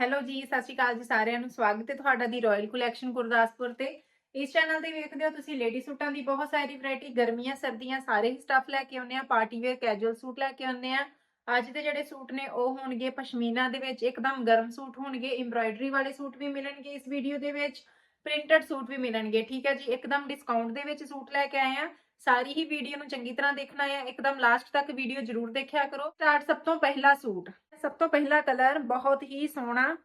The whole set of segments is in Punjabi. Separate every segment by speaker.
Speaker 1: ਹੈਲੋ ਜੀ, ਸਤਿ ਸ਼੍ਰੀ ਅਕਾਲ ਜੀ ਸਾਰਿਆਂ ਨੂੰ। ਸਵਾਗਤ ਹੈ ਤੁਹਾਡਾ ਦੀ ਰਾਇਲ ਕਲੈਕਸ਼ਨ ਗੁਰਦਾਸਪੁਰ ਤੇ। ਇਸ ਚੈਨਲ ਤੇ ਵੇਖਦੇ ਹੋ ਤੁਸੀਂ ਲੇਡੀ ਸੂਟਾਂ ਦੀ ਬਹੁਤ ਸਾਰੀ ਵੈਰਾਈਟੀ ਗਰਮੀਆਂ, ਸਰਦੀਆਂ, ਸਾਰੇ ਹੀ ਸਟੱਫ ਲੈ ਕੇ ਆਉਂਦੇ ਆ ਪਾਰਟੀ ਵੇਅਰ ਕੈਜੂਅਲ ਸੂਟ ਲੈ ਕੇ ਆਉਂਦੇ ਆ ਅੱਜ ਦੇ ਜਿਹੜੇ ਸੂਟ ਨੇ, ਉਹ ਹੋਣਗੇ ਪਸ਼ਮੀਨਾ ਦੇ ਵਿੱਚ। ਇੱਕਦਮ ਗਰਮ ਸੂਟ ਹੋਣਗੇ। ਐਮਬ੍ਰਾਇਡਰੀ ਵਾਲੇ ਸੂਟ ਵੀ ਮਿਲਣਗੇ ਇਸ ਵੀਡੀਓ ਦੇ ਵਿੱਚ। ਪ੍ਰਿੰਟਡ ਸੂਟ ਵੀ ਮਿਲਣਗੇ, ਠੀਕ ਹੈ ਜੀ? ਇੱਕਦਮ ਡਿਸਕਾਊਂਟ ਦੇ ਵਿੱਚ ਸੂਟ ਲੈ ਕੇ ਆਏ ਆ ਸਾਰੀ ਹੀ ਵੀਡੀਓ ਨੂੰ ਚੰਗੀ ਤਰ੍ਹਾਂ ਦੇਖਣਾ ਹੈ। ਇੱਕਦਮ ਲਾਸਟ ਤੱਕ ਵੀਡੀਓ ਜ਼ਰੂਰ ਦੇਖਿਆ ਕਰੋ। ਸਟਾਰਟ ਸਭ ਤੋਂ ਪਹਿਲਾ ਸੂਟ। ਸਭ ਤੋਂ ਪਹਿਲਾ ਕਲਰ ਬਹੁਤ ਹੀ ਸੋਹਣਾ।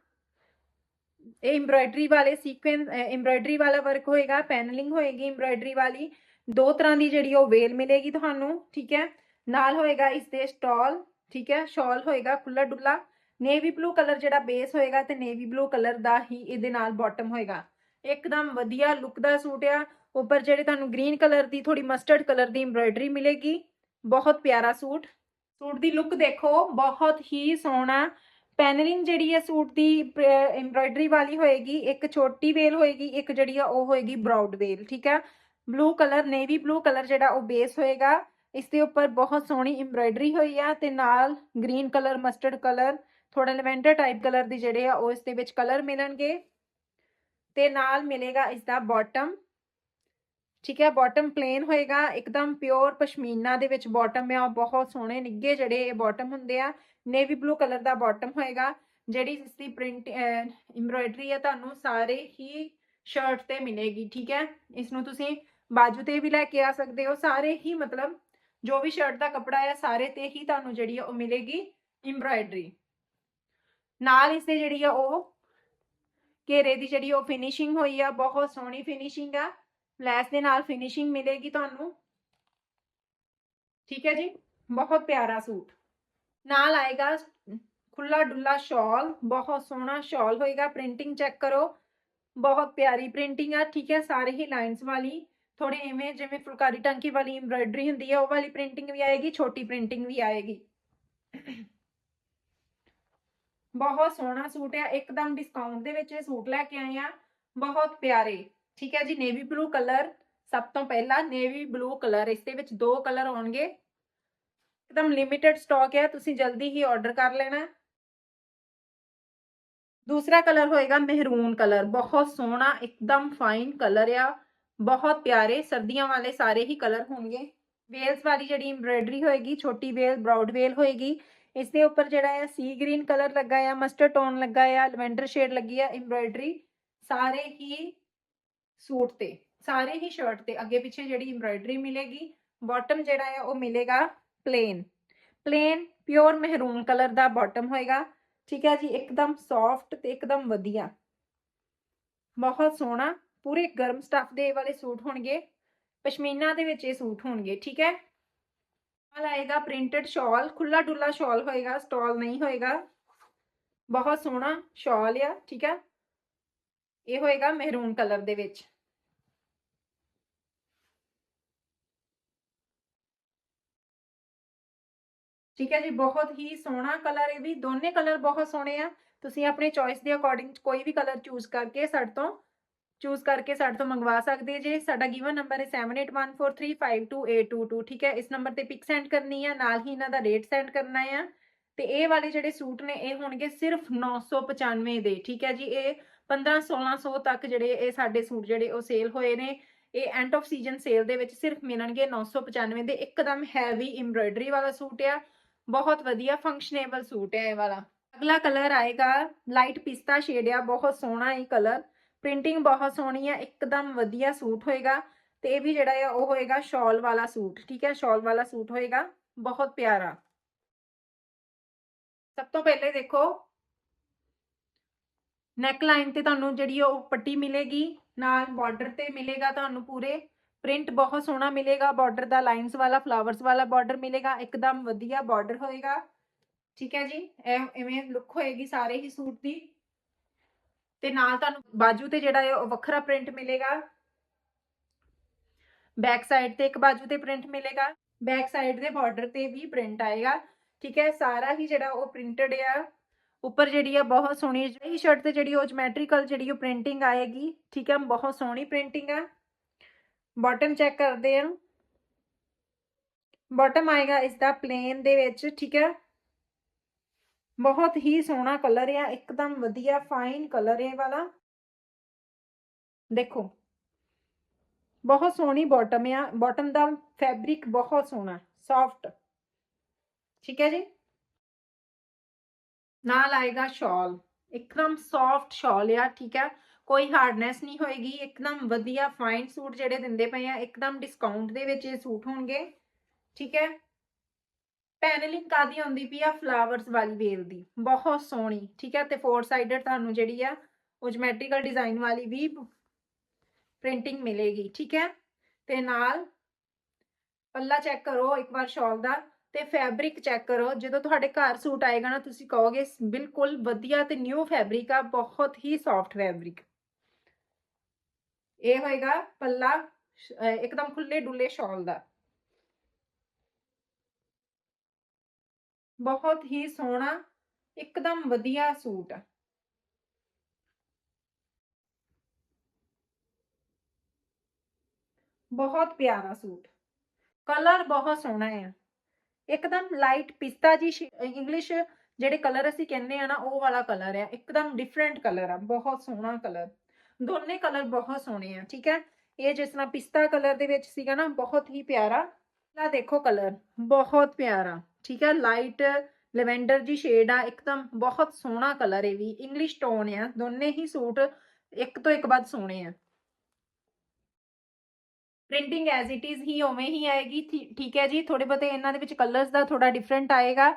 Speaker 1: ਇਹ ਐਮਬ੍ਰਾਇਡਰੀ ਵਾਲੇ ਸੀਕੁਐਂਸ ਐਮਬ੍ਰਾਇਡਰੀ ਵਾਲਾ ਵਰਕ ਹੋਏਗਾ ਪੈਨਲਿੰਗ ਹੋਏਗੀ ਐਮਬ੍ਰਾਇਡਰੀ ਵਾਲੀ। ਦੋ ਤਰ੍ਹਾਂ ਦੀ ਜਿਹੜੀ ਉਹ ਵੇਲ ਮਿਲੇਗੀ ਤੁਹਾਨੂੰ, ਠੀਕ ਹੈ। ਨਾਲ ਹੋਏਗਾ ਇਸ ਦੇ ਸਟਾਲ ਠੀਕ ਹੈ। ਸ਼ਾਲ ਹੋਏਗਾ ਖੁੱਲਾ ਡੁੱਲਾ। ਨੇਵੀ ਬਲੂ ਕਲਰ ਜਿਹੜਾ ਬੇਸ ਹੋਏਗਾ ਤੇ ਨੇਵੀ ਬਲੂ ਕਲਰ ਦਾ ਹੀ ਇਹਦੇ ਨਾਲ ਬਾਟਮ ਹੋਏਗਾ। ਇੱਕਦਮ ਵਧੀਆ ਲੁੱਕ ਦਾ ਸੂਟ ਆ। ਉੱਪਰ ਜਿਹੜੇ ਤੁਹਾਨੂੰ ਗ੍ਰੀਨ ਕਲਰ ਦੀ ਥੋੜੀ ਮਸਟਰਡ ਕਲਰ ਦੀ ਐਮਬ੍ਰਾਇਡਰੀ ਮਿਲੇਗੀ। ਬਹੁਤ ਪਿਆਰਾ ਸੂਟ। ਸੂਟ ਦੀ ਲੁੱਕ ਦੇਖੋ, ਬਹੁਤ ਹੀ ਸੋਹਣਾ। ਪੈਨਲਿੰਗ ਜਿਹੜੀ ਹੈ ਸੂਟ ਦੀ ਐਮਬ੍ਰਾਇਡਰੀ ਵਾਲੀ ਹੋਏਗੀ, ਇੱਕ ਛੋਟੀ ਵੇਲ ਹੋਏਗੀ, ਇੱਕ ਜਿਹੜੀ ਆ ਉਹ ਹੋਏਗੀ ਬਰਾਊਡ ਵੇਲ, ਠੀਕ ਹੈ? Blue colour navy blue colour ਜਿਹੜਾ ਉਹ ਬੇਸ ਹੋਏਗਾ। ਇਸ ਦੇ ਉੱਪਰ ਬਹੁਤ ਸੋਹਣੀ ਐਮਬ੍ਰਾਇਡਰੀ ਹੋਈ ਆ ਤੇ ਨਾਲ ਗ੍ਰੀਨ ਕਲਰ ਮਸਟਰਡ ਕਲਰ ਥੋੜਾ ਲੈਵੈਂਡਰ ਟਾਈਪ ਕਲਰ ਦੀ ਜਿਹੜੇ ਆ ਉਹ ਇਸ ਦੇ ਵਿੱਚ ਕਲਰ ਮਿਲਣਗੇ। ਤੇ ਨਾਲ ਮਿਲੇਗਾ ਇਸ ਦਾ ਬਾਟਮ ਠੀਕ ਹੈ ਬਾਟਮ ਪਲੇਨ ਹੋਏਗਾ, ਇੱਕਦਮ ਪਿਓਰ ਪਸ਼ਮੀਨਾ ਦੇ ਵਿੱਚ ਬਾਟਮ ਆ ਬਹੁਤ ਸੋਹਣੇ ਨਿੱਗੇ ਜਿਹੜੇ ਇਹ ਬਾਟਮ ਹੁੰਦੇ ਆ ਨੇਵੀ ਬਲੂ ਕਲਰ ਦਾ ਬਾਟਮ ਹੋਏਗਾ, ਜਿਹੜੀ ਇਸ ਦੀ ਪ੍ਰਿੰਟ ਐਮਬ੍ਰਾਇਡਰੀ ਆ, ਤੁਹਾਨੂੰ ਸਾਰੇ ਹੀ ਸ਼ਰਟ ਤੇ ਮਿਲੇਗੀ, ਠੀਕ ਹੈ ਇਸ ਨੂੰ ਤੁਸੀਂ ਬਾਜੂ ਤੇ ਵੀ ਲੈ ਕੇ ਆ ਸਕਦੇ ਹੋ, ਸਾਰੇ ਹੀ ਮਤਲਬ ਜੋ ਵੀ ਸ਼ਰਟ ਦਾ ਕੱਪੜਾ ਹੈ ਸਾਰੇ ਤੇ ਹੀ ਤੁਹਾਨੂੰ ਜਿਹੜੀ ਆ, ਉਹ ਮਿਲੇਗੀ ਐਮਬ੍ਰਾਇਡਰੀ ਨਾਲ ਇਸ ਦੇ ਜਿਹੜੀ ਆ, ਉਹ ਘੇਰੇ ਦੀ ਜਿਹੜੀ ਉਹ ਫਿਨਿਸ਼ਿੰਗ ਹੋਈ ਆ, ਬਹੁਤ ਸੋਹਣੀ ਫਿਨਿਸ਼ਿੰਗ ਆ ਲੈਸ ਦੇ ਨਾਲ ਫਿਨਿਸ਼ਿੰਗ ਮਿਲੇਗੀ ਤੁਹਾਨੂੰ। ਠੀਕ ਹੈ ਜੀ? ਬਹੁਤ ਪਿਆਰਾ ਸੂਟ। ਨਾਲ ਆਏਗਾ ਖੁੱਲਾ ਡੁੱਲਾ ਸ਼ਾਲ, ਬਹੁਤ ਸੋਹਣਾ ਸ਼ਾਲ ਹੋਏਗਾ ਪ੍ਰਿੰਟਿੰਗ ਚੈੱਕ ਕਰੋ। ਬਹੁਤ ਪਿਆਰੀ ਪ੍ਰਿੰਟਿੰਗ ਆ, ਠੀਕ ਹੈ, ਸਾਰੇ ਹੀ ਲਾਈਨਸ ਵਾਲੀ। ਥੋੜੇ ਇਵੇਂ ਜਿਵੇਂ ਫੁਲਕਾਰੀ ਟਾਂਕੀ ਵਾਲੀ ਐਮਬ੍ਰਾਇਡਰੀ ਹੁੰਦੀ ਹੈ ਉਹ ਵਾਲੀ ਪ੍ਰਿੰਟਿੰਗ ਵੀ ਆਏਗੀ, ਛੋਟੀ ਪ੍ਰਿੰਟਿੰਗ ਵੀ ਆਏਗੀ। ਬਹੁਤ ਸੋਹਣਾ ਸੂਟ ਆ, ਇੱਕਦਮ ਡਿਸਕਾਊਂਟ ਦੇ ਵਿੱਚ ਇਹ ਸੂਟ ਲੈ ਕੇ ਆਏ ਆ। ਬਹੁਤ ਪਿਆਰੇ। ਠੀਕ ਹੈ ਜੀ ਨੇਵੀ ਬਲੂ ਕਲਰ ਸਭ ਤੋਂ ਪਹਿਲਾਂ ਨੇਵੀ ਬਲੂ ਕਲਰ ਇਸ ਦੇ ਵਿੱਚ ਦੋ ਕਲਰ ਆਉਣਗੇ। ਇੱਕਦਮ ਲਿਮਿਟਿਡ ਸਟਾਕ ਹੈ, ਤੁਸੀਂ ਜਲਦੀ ਹੀ ਆਰਡਰ ਕਰ ਲੈਣਾ। ਦੂਸਰਾ ਕਲਰ ਹੋਏਗਾ ਮਹਿਰੂਨ ਕਲਰ ਬਹੁਤ ਸੋਹਣਾ, ਇੱਕਦਮ ਫਾਈਨ ਕਲਰ ਆ। ਬਹੁਤ ਪਿਆਰੇ, ਸਰਦੀਆਂ ਵਾਲੇ ਸਾਰੇ ਹੀ ਕਲਰ ਹੋਣਗੇ। ਵੇਲਸ ਵਾਲੀ ਜਿਹੜੀ ਐਮਬ੍ਰਾਇਡਰੀ ਹੋਏਗੀ, ਛੋਟੀ ਵੇਲ ਬਰਾਊਡ ਵੇਲ ਹੋਏਗੀ, ਇਸ ਦੇ ਉੱਪਰ ਜਿਹੜਾ ਹੈ ਸੀ ਗ੍ਰੀਨ ਕਲਰ ਲੱਗਾ ਆ ਮਸਟਰਡ ਟੋਨ ਲੱਗਾ ਆ ਲਵੈਂਡਰ ਸ਼ੇਡ ਲੱਗੀ ਆ ਐਮਬ੍ਰਾਇਡਰੀ ਸਾਰੇ ਹੀ ਸੂਟ ਤੇ, ਸਾਰੇ ਹੀ ਸ਼ਰਟ ਤੇ, ਅੱਗੇ ਪਿੱਛੇ ਜਿਹੜੀ ਐਮਬ੍ਰਾਇਡਰੀ ਮਿਲੇਗੀ ਬਾਟਮ ਜਿਹੜਾ ਹੈ ਉਹ ਮਿਲੇਗਾ ਪਲੇਨ ਪਲੇਨ ਪਿਓਰ ਮਹਿਰੂਨ ਕਲਰ ਦਾ ਬਾਟਮ ਹੋਏਗਾ, ਠੀਕ ਹੈ ਜੀ, ਇੱਕਦਮ ਸੌਫਟ ਤੇ ਇੱਕਦਮ ਵਧੀਆ। ਬਹੁਤ ਸੋਹਣਾ, ਪੂਰੇ ਗਰਮ ਸਟੱਫ ਦੇ ਵਾਲੇ ਸੂਟ ਹੋਣਗੇ, ਪਸ਼ਮੀਨਾ ਦੇ ਵਿੱਚ ਇਹ ਸੂਟ ਹੋਣਗੇ, ਠੀਕ ਹੈ। ਨਾਲ ਆਏਗਾ ਪ੍ਰਿੰਟਡ ਸ਼ਾਲ ਖੁੱਲਾ ਡੁੱਲਾ ਸ਼ਾਲ ਹੋਏਗਾ ਸਟਾਲ ਨਹੀਂ ਹੋਏਗਾ। ਬਹੁਤ ਸੋਹਣਾ ਸ਼ਾਲ ਆ, ਠੀਕ ਹੈ। ਇਹ ਹੋਏਗਾ ਮਹਿਰੂਨ ਕਲਰ ਦੇ ਵਿੱਚ। ਠੀਕ ਹੈ ਜੀ, ਬਹੁਤ ਹੀ ਸੋਹਣਾ ਕਲਰ ਇਹ ਵੀ, ਦੋਨੇ ਕਲਰ ਬਹੁਤ ਸੋਹਣੇ ਆ। ਤੁਸੀਂ ਆਪਣੇ ਚੋਇਸ ਦੇ ਅਕੋਰਡਿੰਗ ਕੋਈ ਵੀ ਕਲਰ ਚੂਜ਼ ਕਰਕੇ ਸਾਡੇ ਤੋਂ ਚੂਜ਼ ਕਰਕੇ ਸਾਡੇ ਤੋਂ ਮੰਗਵਾ ਸਕਦੇ ਜੇ। ਸਾਡਾ ਗਿਵਨ ਨੰਬਰ ਹੈ 7814352822 ਠੀਕ ਹੈ? ਇਸ ਨੰਬਰ ਤੇ ਪਿਕ ਸੈਂਡ ਕਰਨੀ ਹੈ ਨਾਲ ਹੀ ਇਹਨਾਂ ਦਾ ਰੇਟ ਸੈਂਡ ਕਰਨਾ ਆ। ਤੇ ਇਹ ਵਾਲੇ ਜਿਹੜੇ ਸੂਟ ਨੇ, ਇਹ ਹੋਣਗੇ ਸਿਰਫ 995 ਦੇ, ਠੀਕ ਹੈ ਜੀ? ਇਹ 15 1600 ਤੱਕ ਜਿਹੜੇ ਇਹ ਸਾਡੇ ਸੂਟ ਜਿਹੜੇ ਉਹ ਸੇਲ ਹੋਏ ਨੇ। ਇਹ ਐਂਡ ਆਫ ਸੀਜ਼ਨ ਸੇਲ ਦੇ ਵਿੱਚ ਸਿਰਫ ਮਿਲਣਗੇ 995 ਦੇ। ਇੱਕਦਮ ਹੈਵੀ ਐਮਬ੍ਰਾਇਡਰੀ ਵਾਲਾ ਸੂਟ ਆ। ਬਹੁਤ ਵਧੀਆ ਫੰਕਸ਼ਨੇਬਲ ਸੂਟ ਹੈ ਇਹ ਵਾਲਾ। ਅਗਲਾ ਕਲਰ ਆਏਗਾ ਲਾਈਟ ਪਿਸਤਾ ਸ਼ੇਡ ਆ। ਬਹੁਤ ਸੋਹਣਾ ਇਹ ਕਲਰ ਪ੍ਰਿੰਟਿੰਗ ਬਹੁਤ ਸੋਹਣੀ ਆ। ਇੱਕਦਮ ਵਧੀਆ ਸੂਟ ਹੋਏਗਾ। ਤੇ ਇਹ ਵੀ ਜਿਹੜਾ ਆ, ਉਹ ਹੋਏਗਾ ਸ਼ਾਲ ਵਾਲਾ ਸੂਟ, ਠੀਕ ਹੈ? ਸ਼ਾਲ ਵਾਲਾ ਸੂਟ ਹੋਏਗਾ। ਬਹੁਤ ਪਿਆਰਾ। ਸਭ ਤੋਂ ਪਹਿਲੇ ਦੇਖੋ ਨੈਕ ਲਾਈਨ ਤੇ ਤੁਹਾਨੂੰ ਜਿਹੜੀ ਉਹ ਪੱਟੀ ਮਿਲੇਗੀ, ਨਾਲ ਬਾਰਡਰ ਤੇ ਮਿਲੇਗਾ ਤੁਹਾਨੂੰ ਪੂਰੇ ਪ੍ਰਿੰਟ ਬਹੁਤ ਸੋਹਣਾ ਮਿਲੇਗਾ ਬਾਰਡਰ ਦਾ ਲਾਈਨਸ ਵਾਲਾ ਫਲਾਵਰਸ ਵਾਲਾ ਬਾਰਡਰ ਮਿਲੇਗਾ, ਇੱਕਦਮ ਵਧੀਆ ਬਾਰਡਰ ਹੋਏਗਾ। ਠੀਕ ਹੈ ਜੀ, ਇਹ ਇਵੇਂ ਲੁੱਕ ਹੋਏਗੀ ਸਾਰੇ ਹੀ ਸੂਟ ਦੀ। ਤੇ ਨਾਲ ਤੁਹਾਨੂੰ ਬਾਜੂ ਤੇ ਜਿਹੜਾ ਹੈ ਉਹ ਵੱਖਰਾ ਪ੍ਰਿੰਟ ਮਿਲੇਗਾ। ਬੈਕ ਸਾਈਡ ਤੇ ਇੱਕ ਬਾਜੂ ਤੇ ਪ੍ਰਿੰਟ ਮਿਲੇਗਾ। ਬੈਕ ਸਾਈਡ ਦੇ ਬਾਰਡਰ ਤੇ ਵੀ ਪ੍ਰਿੰਟ ਆਏਗਾ। ਠੀਕ ਹੈ ਸਾਰਾ ਹੀ ਜਿਹੜਾ ਉਹ ਪ੍ਰਿੰਟਡ ਆ ਉੱਪਰ ਜਿਹੜੀ ਆ ਬਹੁਤ ਸੋਹਣੀ ਜਿਹੜੀ ਸ਼ਰਟ ਤੇ ਜਿਹੜੀ ਉਹ ਜਿਓਮੈਟ੍ਰੀਕਲ ਜਿਹੜੀ ਉਹ ਪ੍ਰਿੰਟਿੰਗ ਆਏਗੀ ਠੀਕ ਹੈ ਬਹੁਤ ਸੋਹਣੀ ਪ੍ਰਿੰਟਿੰਗ ਆ ਬਾਟਮ ਚੈੱਕ ਕਰਦੇ ਆ ਬਾਟਮ ਆਏਗਾ ਇਸ ਦਾ ਪਲੇਨ ਦੇ ਵਿੱਚ ਠੀਕ ਹੈ ਬਹੁਤ ਹੀ ਸੋਹਣਾ ਕਲਰ ਆ ਇੱਕਦਮ ਵਧੀਆ ਫਾਈਨ ਕਲਰ ਇਹ ਵਾਲਾ ਦੇਖੋ ਬਹੁਤ ਸੋਹਣੀ ਬਾਟਮ ਆ ਬਾਟਮ ਦਾ ਫੈਬਰਿਕ ਬਹੁਤ ਸੋਹਣਾ ਸੌਫਟ ਠੀਕ ਹੈ ਜੀ? ਨਾਲ ਆਏਗਾ ਸ਼ਾਲ। ਇੱਕਦਮ ਸੌਫਟ ਸ਼ਾਲ ਆ, ਠੀਕ ਹੈ? ਕੋਈ ਹਾਰਡਨੈਸ ਨਹੀਂ ਹੋਏਗੀ, ਇੱਕਦਮ ਵਧੀਆ ਫਾਈਨ ਸੂਟ ਜਿਹੜੇ ਦਿੰਦੇ ਪਏ ਆ, ਇੱਕਦਮ ਡਿਸਕਾਊਂਟ ਦੇ ਵਿੱਚ ਇਹ ਸੂਟ ਹੋਣਗੇ। ਠੀਕ ਹੈ? ਪੈਨਲਿੰਗ ਕਾਦੀ ਆਉਂਦੀ ਪਈ ਆ? ਫਲਾਵਰਸ ਵਾਲੀ ਵੇਲ ਦੀ। ਬਹੁਤ ਸੋਹਣੀ। ਠੀਕ ਹੈ? ਤੇ ਫੋਰ ਸਾਈਡਡ ਤੁਹਾਨੂੰ ਜਿਹੜੀ ਆ, ਉਹ ਜਿਓਮੈਟ੍ਰੀਕਲ ਡਿਜ਼ਾਈਨ ਵਾਲੀ ਵੀ ਪ੍ਰਿੰਟਿੰਗ ਮਿਲੇਗੀ। ਠੀਕ ਹੈ? ਤੇ ਨਾਲ ਪੱਲਾ ਚੈੱਕ ਕਰੋ, ਇੱਕ ਵਾਰ ਸ਼ਾਲ ਦਾ। ਤੇ ਫੈਬਰਿਕ ਚੈੱਕ ਕਰੋ। ਜਦੋਂ ਤੁਹਾਡੇ ਘਰ ਸੂਟ ਆਏਗਾ ਨਾ, ਤੁਸੀਂ ਕਹੋਗੇ ਬਿਲਕੁਲ ਵਧੀਆ ਤੇ ਨਿਊ ਫੈਬਰਿਕ ਆ, ਬਹੁਤ ਹੀ ਸੌਫਟ ਫੈਬਰਿਕ ਇਹ ਹੋਏਗਾ ਪੱਲਾ ਇੱਕਦਮ ਖੁੱਲੇ ਡੁੱਲੇ ਸ਼ਾਲ ਦਾ। ਬਹੁਤ ਹੀ ਸੋਹਣਾ, ਇੱਕਦਮ ਵਧੀਆ ਸੂਟ। ਆ ਬਹੁਤ ਪਿਆਰਾ ਸੂਟ। ਕਲਰ ਬਹੁਤ ਸੋਹਣਾ ਹੈ ਇੱਕਦਮ ਲਾਈਟ ਪਿਸਤਾ ਜੀ ਇੰਗਲਿਸ਼ ਜਿਹੜੇ ਕਲਰ ਅਸੀਂ ਕਹਿੰਦੇ ਆ ਨਾ, ਉਹ ਵਾਲਾ ਕਲਰ ਹੈ ਇੱਕਦਮ ਡਿਫਰੈਂਟ ਕਲਰ ਆ, ਬਹੁਤ ਸੋਹਣਾ ਕਲਰ ਦੋਨੇ ਕਲਰ ਬਹੁਤ ਸੋਹਣੇ ਆ, ਠੀਕ ਹੈ? ਇਹ ਜਿਸ ਤਰ੍ਹਾਂ ਪਿਸਤਾ ਕਲਰ ਦੇ ਵਿੱਚ ਸੀਗਾ ਨਾ, ਬਹੁਤ ਹੀ ਪਿਆਰਾ। ਆ ਦੇਖੋ ਕਲਰ ਬਹੁਤ ਪਿਆਰਾ, ਠੀਕ ਹੈ? ਲਾਈਟ ਲੈਵੈਂਡਰ ਜੀ ਸ਼ੇਡ ਆ, ਇੱਕਦਮ ਬਹੁਤ ਸੋਹਣਾ ਕਲਰ ਇਹ ਵੀ। ਇੰਗਲਿਸ਼ ਟੋਨ ਆ, ਦੋਨੇ ਹੀ ਸੂਟ ਇੱਕ ਤੋਂ ਇੱਕ ਵੱਧ ਸੋਹਣੇ ਆ। ਪ੍ਰਿੰਟਿੰਗ ਐਜ਼ ਇਟ ਇਜ਼ ਹੀ ਉਵੇਂ ਹੀ ਆਏਗੀ। ਠੀ- ਠੀਕ ਹੈ ਜੀ ਥੋੜੇ ਬਹੁਤੇ ਇਹਨਾਂ ਦੇ ਵਿੱਚ ਕਲਰਸ ਦਾ ਥੋੜਾ ਡਿਫਰੈਂਟ ਆਏਗਾ।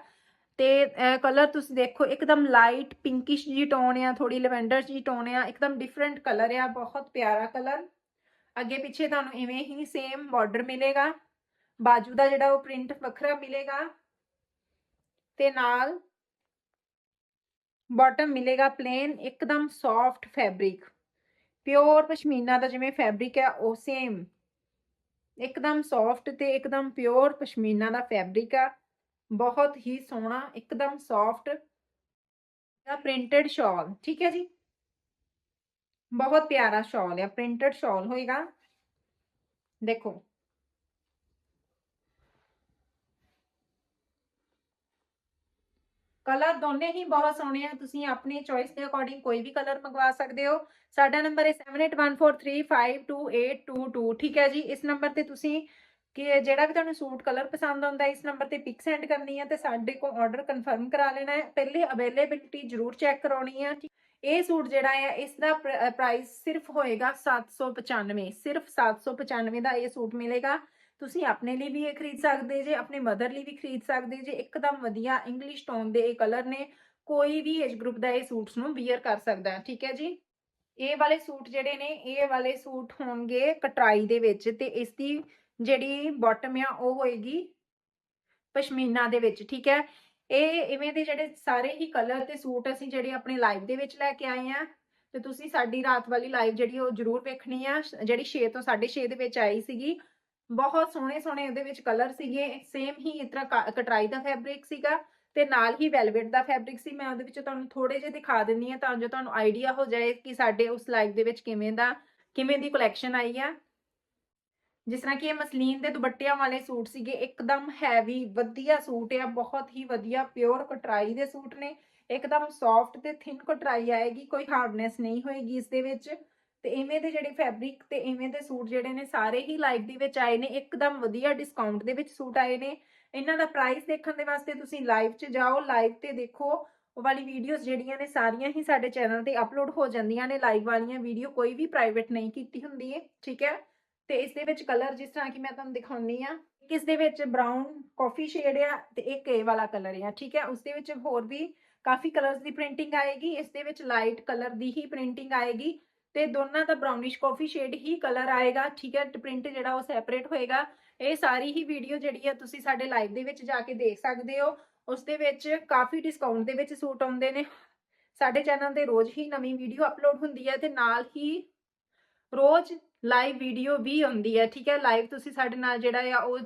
Speaker 1: ਤੇ ਕਲਰ ਤੁਸੀਂ ਦੇਖੋ, ਇੱਕਦਮ ਲਾਈਟ ਪਿੰਕਿਸ਼ ਜੀ ਟੋਨ ਆ ਥੋੜੀ ਲਵੈਂਡਰ ਜੀ ਟੋਨ ਆ, ਇੱਕਦਮ ਡਿਫਰੈਂਟ ਕਲਰ ਆ, ਬਹੁਤ ਪਿਆਰਾ ਕਲਰ ਅੱਗੇ ਪਿੱਛੇ ਤੁਹਾਨੂੰ ਇਵੇਂ ਹੀ ਸੇਮ ਬਾਰਡਰ ਮਿਲੇਗਾ। ਬਾਜੂ ਦਾ ਜਿਹੜਾ ਉਹ ਪ੍ਰਿੰਟ ਵੱਖਰਾ ਮਿਲੇਗਾ। ਤੇ ਨਾਲ ਬਾਟਮ ਮਿਲੇਗਾ ਪਲੇਨ ਇੱਕਦਮ ਸੌਫਟ ਫੈਬਰਿਕ ਪਿਓਰ ਪਸ਼ਮੀਨਾ ਦਾ ਜਿਵੇਂ ਫੈਬਰਿਕ ਹੈ ਉਹ ਸੇਮ ਇੱਕਦਮ ਸੌਫਟ ਤੇ ਇੱਕਦਮ ਪਿਓਰ ਪਸ਼ਮੀਨਾ ਦਾ ਫੈਬਰਿਕ ਆ। ਬਹੁਤ ਹੀ ਸੋਹਣਾ, ਇੱਕਦਮ ਸੌਫਟ ਦਾ ਪ੍ਰਿੰਟਡ ਸ਼ਾਲ ਠੀਕ ਹੈ ਜੀ? ਬਹੁਤ ਪਿਆਰਾ ਸ਼ਾਲ ਹੈ ਪ੍ਰਿੰਟਡ ਸ਼ਾਲ ਹੋਏਗਾ। ਦੇਖੋ ਕਲਰ ਦੋਨੇ ਹੀ ਬਹੁਤ ਸੋਹਣੇ ਆ, ਤੁਸੀਂ ਆਪਣੀ ਚੋਇਸ ਦੇ ਅਕੋਰਡਿੰਗ ਕੋਈ ਵੀ ਕਲਰ ਮੰਗਵਾ ਸਕਦੇ ਹੋ। ਸਾਡਾ ਨੰਬਰ ਹੈ 7814352822 ਠੀਕ ਹੈ ਜੀ? ਇਸ ਨੰਬਰ ਤੇ ਤੁਸੀਂ ਕਿ ਜਿਹੜਾ ਵੀ ਤੁਹਾਨੂੰ ਸੂਟ ਕਲਰ ਪਸੰਦ ਆਉਂਦਾ, ਇਸ ਨੰਬਰ ਤੇ ਪਿਕ ਸੈਂਡ ਕਰਨੀ ਹੈ ਤੇ ਸਾਡੇ ਕੋਲ ਆਰਡਰ ਕਨਫਰਮ ਕਰਾ ਲੈਣਾ ਹੈ। ਪਹਿਲੇ ਅਵੇਲੇਬਿਲਟੀ ਜ਼ਰੂਰ ਚੈੱਕ ਕਰਾਉਣੀ ਹੈ? ਇਹ ਸੂਟ ਜਿਹੜਾ ਹੈ ਇਸ ਦਾ ਪ੍ਰਾਈਸ ਸਿਰਫ ਹੋਏਗਾ 795 ਸਿਰਫ 795 ਦਾ ਇਹ ਸੂਟ ਮਿਲੇਗਾ। ਤੁਸੀਂ ਆਪਣੇ ਲਈ ਵੀ ਇਹ ਖਰੀਦ ਸਕਦੇ ਜੇ, ਆਪਣੇ ਮਦਰ ਲਈ ਵੀ ਖਰੀਦ ਸਕਦੇ ਜੇ। ਇੱਕਦਮ ਵਧੀਆ ਇੰਗਲਿਸ਼ ਟੋਨ ਦੇ ਇਹ ਕਲਰ ਨੇ। ਕੋਈ ਵੀ ਏਜ ਗਰੁੱਪ ਦਾ ਇਹ ਸੂਟਸ ਨੂੰ ਵੀਅਰ ਕਰ ਸਕਦਾ ਹੈ, ਠੀਕ ਹੈ ਜੀ? ਇਹ ਵਾਲੇ ਸੂਟ ਜਿਹੜੇ ਨੇ, ਇਹ ਵਾਲੇ ਸੂਟ ਹੋਣਗੇ ਕਟਰਾਈ ਦੇ ਵਿੱਚ ਤੇ ਇਸ ਦੀ ਜਿਹੜੀ ਬਾਟਮ ਆ, ਉਹ ਹੋਏਗੀ ਪਸ਼ਮੀਨਾ ਦੇ ਵਿੱਚ, ਠੀਕ ਹੈ? ਇਹ ਇਵੇਂ ਦੇ ਜਿਹੜੇ ਸਾਰੇ ਹੀ ਕਲਰ ਤੇ ਸੂਟ ਅਸੀਂ ਜਿਹੜੇ ਆਪਣੇ ਲਾਈਵ ਦੇ ਵਿੱਚ ਲੈ ਕੇ ਆਏ ਆ ਤੇ ਤੁਸੀਂ ਸਾਡੀ ਰਾਤ ਵਾਲੀ ਲਾਈਵ ਜਿਹੜੀ ਉਹ ਜ਼ਰੂਰ ਵੇਖਣੀ ਆ। ਜਿਹੜੀ 6 ਤੋਂ 6.5 ਦੇ ਵਿੱਚ ਆਈ ਸੀਗੀ ਬਹੁਤ ਸੋਹਣੇ ਸੋਹਣੇ ਉਹਦੇ ਵਿੱਚ ਕਲਰ ਸੀਗੇ। ਸੇਮ ਹੀ ਇਸ ਕਟਰਾਈ ਦਾ ਫੈਬਰਿਕ ਸੀਗਾ ਤੇ ਨਾਲ ਹੀ ਵੈਲਵਟ ਦਾ ਫੈਬਰਿਕ ਸੀ। ਮੈਂ ਉਹਦੇ ਵਿੱਚ ਤੁਹਾਨੂੰ ਥੋੜੇ ਜਿਹੇ ਦਿਖਾ ਦਿੰਨੀ ਆ ਤਾਂ ਜੋ ਤੁਹਾਨੂੰ ਆਈਡੀਆ ਹੋ ਜਾਏ ਕਿ ਸਾਡੇ ਉਸ ਲਾਈਵ ਦੇ ਵਿੱਚ ਕਿਵੇਂ ਦਾ, ਕਿਵੇਂ ਦੀ ਕਲੈਕਸ਼ਨ ਆਈ ਆ। ਜਿਸ ਤਰ੍ਹਾਂ ਕਿ ਇਹ ਮਸਲੀਨ ਦੇ ਦੁਪੱਟਿਆਂ ਵਾਲੇ ਸੂਟ ਸੀਗੇ। ਇੱਕਦਮ ਹੈਵੀ ਵਧੀਆ ਸੂਟ ਆ। ਬਹੁਤ ਹੀ ਵਧੀਆ ਪਿਓਰ ਕਟਰਾਈ ਦੇ ਸੂਟ ਨੇ। ਇੱਕਦਮ ਸੌਫਟ ਤੇ ਥਿਨ ਕਟਰਾਈ ਆਏਗੀ। ਕੋਈ ਹਾਰਡਨੈਸ ਨਹੀਂ ਹੋਏਗੀ ਇਸ ਦੇ ਵਿੱਚ। ਤੇ ਇਵੇਂ ਦੇ ਜਿਹੜੇ ਫੈਬਰਿਕ ਤੇ ਇਵੇਂ ਦੇ ਸੂਟ ਜਿਹੜੇ ਨੇ, ਸਾਰੇ ਹੀ ਲਾਈਵ ਦੇ ਵਿੱਚ ਆਏ ਨੇ, ਇੱਕਦਮ ਵਧੀਆ ਡਿਸਕਾਊਂਟ ਦੇ ਵਿੱਚ ਸੂਟ ਆਏ ਨੇ। ਇਹਨਾਂ ਦਾ ਪ੍ਰਾਈਸ ਦੇਖਣ ਦੇ ਵਾਸਤੇ ਤੁਸੀਂ ਲਾਈਵ 'ਚ ਜਾਓ ਲਾਈਵ ਤੇ ਦੇਖੋ। ਉਹ ਵਾਲੀ ਵੀਡੀਓਜ਼ ਜਿਹੜੀਆਂ ਨੇ, ਸਾਰੀਆਂ ਹੀ ਸਾਡੇ ਚੈਨਲ ਤੇ ਅਪਲੋਡ ਹੋ ਜਾਂਦੀਆਂ ਨੇ ਲਾਈਵ ਵਾਲੀਆਂ ਵੀਡੀਓ ਕੋਈ ਵੀ ਪ੍ਰਾਈਵੇਟ ਨਹੀਂ ਕੀਤੀ ਹੁੰਦੀ ਹੈ ਠੀਕ ਹੈ? ਤੇ ਇਸ ਦੇ ਵਿੱਚ ਕਲਰ ਜਿਸ ਤਰ੍ਹਾਂ ਕਿ ਮੈਂ ਤੁਹਾਨੂੰ ਦਿਖਾਉਣੀ ਆ ਇਸ ਦੇ ਵਿੱਚ ਬ੍ਰਾਊਨ ਕਾਫੀ ਸ਼ੇਡ ਆ ਤੇ ਇੱਕ ਇਹ ਵਾਲਾ ਕਲਰ ਆ, ਠੀਕ ਹੈ? ਉਸ ਦੇ ਵਿੱਚ ਹੋਰ ਵੀ ਕਾਫੀ ਕਲਰਸ ਦੀ ਪ੍ਰਿੰਟਿੰਗ ਆਏਗੀ, ਇਸ ਦੇ ਵਿੱਚ ਲਾਈਟ ਕਲਰ ਦੀ ਹੀ ਪ੍ਰਿੰਟਿੰਗ ਆਏਗੀ। ਤੇ ਦੋਨਾਂ ਦਾ ਬ੍ਰਾਊਨਿਸ਼ ਕਾਫੀ ਸ਼ੇਡ ਹੀ ਕਲਰ ਆਏਗਾ, ਠੀਕ ਹੈ? ਪ੍ਰਿੰਟ ਜਿਹੜਾ ਉਹ ਸੈਪਰੇਟ ਹੋਏਗਾ। ਇਹ ਸਾਰੀ ਹੀ ਵੀਡੀਓ ਜਿਹੜੀ ਆ ਤੁਸੀਂ ਸਾਡੇ ਲਾਈਵ ਦੇ ਵਿੱਚ ਜਾ ਕੇ ਦੇਖ ਸਕਦੇ ਹੋ। ਉਸ ਦੇ ਵਿੱਚ ਕਾਫੀ ਡਿਸਕਾਊਂਟ ਦੇ ਵਿੱਚ ਸੂਟ ਆਉਂਦੇ ਨੇ। ਸਾਡੇ ਚੈਨਲ ਤੇ ਰੋਜ਼ ਹੀ ਨਵੀਂ ਵੀਡੀਓ ਅਪਲੋਡ ਹੁੰਦੀ ਹੈ ਤੇ ਨਾਲ ਹੀ ਰੋਜ਼ ਲਾਈਵ ਵੀਡੀਓ ਵੀ ਆਉਂਦੀ ਹੈ, ਠੀਕ ਹੈ? ਲਾਈਵ ਤੁਸੀਂ ਸਾਡੇ ਨਾਲ ਜਿਹੜਾ ਆ ਉਹ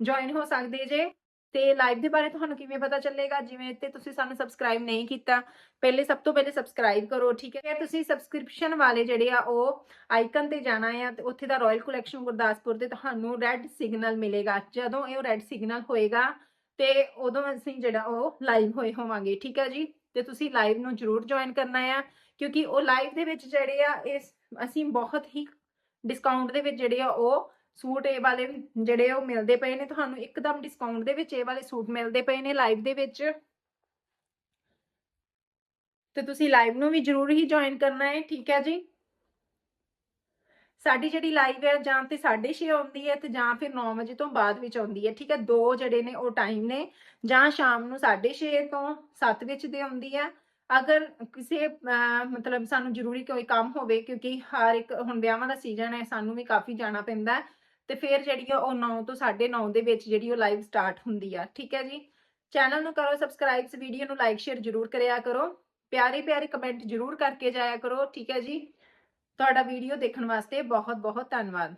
Speaker 1: ਜੁਆਇਨ ਹੋ ਸਕਦੇ ਜੇ। ਤੇ ਲਾਈਵ ਦੇ ਬਾਰੇ ਤੁਹਾਨੂੰ ਕਿਵੇਂ ਪਤਾ ਚੱਲੇਗਾ? ਜਿਵੇਂ ਤੇ ਤੁਸੀਂ ਸਾਨੂੰ ਸਬਸਕ੍ਰਾਈਬ ਨਹੀਂ ਕੀਤਾ, ਪਹਿਲੇ ਸਭ ਤੋਂ ਪਹਿਲੇ ਸਬਸਕ੍ਰਾਈਬ ਕਰੋ, ਠੀਕ ਹੈ? ਫਿਰ ਤੁਸੀਂ ਸਬਸਕ੍ਰਿਪਸ਼ਨ ਵਾਲੇ ਜਿਹੜੇ ਆ, ਉਹ ਆਈਕਨ ਤੇ ਜਾਣਾ ਆ ਤੇ ਉੱਥੇ ਦਾ ਰਾਇਲ ਕਲੈਕਸ਼ਨ ਗੁਰਦਾਸਪੁਰ ਤੇ ਤੁਹਾਨੂੰ ਰੈੱਡ ਸਿਗਨਲ ਮਿਲੇਗਾ। ਜਦੋਂ ਇਹ ਰੈੱਡ ਸਿਗਨਲ ਹੋਏਗਾ ਤੇ ਉਦੋਂ ਅਸੀਂ ਜਿਹੜਾ ਉਹ ਲਾਈਵ ਹੋਏ ਹੋਵਾਂਗੇ, ਠੀਕ ਹੈ ਜੀ? ਤੇ ਤੁਸੀਂ ਲਾਈਵ ਨੂੰ ਜਰੂਰ ਜੁਆਇਨ ਕਰਨਾ ਆ, ਕਿਉਂਕਿ ਉਹ ਲਾਈਵ ਦੇ ਵਿੱਚ ਜਿਹੜੇ ਆ, ਇਸ ਅਸੀਂ ਬਹੁਤ ਹੀ ਡਿਸਕਾਊਂਟ ਦੇ ਵਿੱਚ ਜਿਹੜੇ ਆ, ਉਹ ਸੂਟ ਇਹ ਵਾਲੇ ਜਿਹੜੇ ਉਹ ਮਿਲਦੇ ਪਏ ਨੇ, ਤੁਹਾਨੂੰ ਇੱਕਦਮ ਡਿਸਕਾਊਂਟ ਦੇ ਵਿੱਚ ਇਹ ਵਾਲੇ ਸੂਟ ਮਿਲਦੇ ਪਏ ਨੇ ਲਾਈਵ ਦੇ ਵਿੱਚ। ਤੇ ਤੁਸੀਂ ਲਾਈਵ ਨੂੰ ਵੀ ਜ਼ਰੂਰ ਹੀ ਜੁਆਇਨ ਕਰਨਾ ਹੈ, ਠੀਕ ਹੈ ਜੀ? ਸਾਡੀ ਜਿਹੜੀ ਲਾਈਵ ਹੈ, ਜਾਂ ਤੇ 6:30 ਆਉਂਦੀ ਹੈ ਤੇ ਜਾਂ ਫਿਰ 9 ਵਜੇ ਤੋਂ ਬਾਅਦ ਵਿੱਚ ਆਉਂਦੀ ਹੈ, ਠੀਕ ਹੈ? ਦੋ ਜਿਹੜੇ ਨੇ ਉਹ ਟਾਈਮ ਨੇ, ਜਾਂ ਸ਼ਾਮ ਨੂੰ 6:30 ਤੋਂ 7 ਵਿੱਚ ਦੇ ਆਉਂਦੀ ਹੈ। ਅਗਰ ਕਿਸੇ ਮਤਲਬ ਸਾਨੂੰ ਜ਼ਰੂਰੀ ਕੋਈ ਕੰਮ ਹੋਵੇ, ਕਿਉਂਕਿ ਹਰ ਇੱਕ, ਹੁਣ ਵਿਆਹਾਂ ਦਾ ਸੀਜ਼ਨ ਹੈ, ਸਾਨੂੰ ਵੀ ਕਾਫੀ ਜਾਣਾ ਪੈਂਦਾ ਹੈ ਤੇ ਫਿਰ ਜਿਹੜੀ ਆ ਉਹ 9 ਤੋਂ 9:30 ਦੇ ਵਿੱਚ ਜਿਹੜੀ ਉਹ ਲਾਈਵ ਸਟਾਰਟ ਹੁੰਦੀ ਆ, ਠੀਕ ਹੈ ਜੀ? ਚੈਨਲ ਨੂੰ ਕਰੋ ਸਬਸਕ੍ਰਾਈਬ ਇਸ ਵੀਡੀਓ ਨੂੰ ਲਾਈਕ ਸ਼ੇਅਰ ਜ਼ਰੂਰ ਕਰਿਆ ਕਰੋ। ਪਿਆਰੇ ਪਿਆਰੇ ਕਮੈਂਟ ਜ਼ਰੂਰ ਕਰਕੇ ਜਾਇਆ ਕਰੋ, ਠੀਕ ਹੈ ਜੀ? ਤੁਹਾਡਾ ਵੀਡੀਓ ਦੇਖਣ ਵਾਸਤੇ ਬਹੁਤ ਬਹੁਤ ਧੰਨਵਾਦ।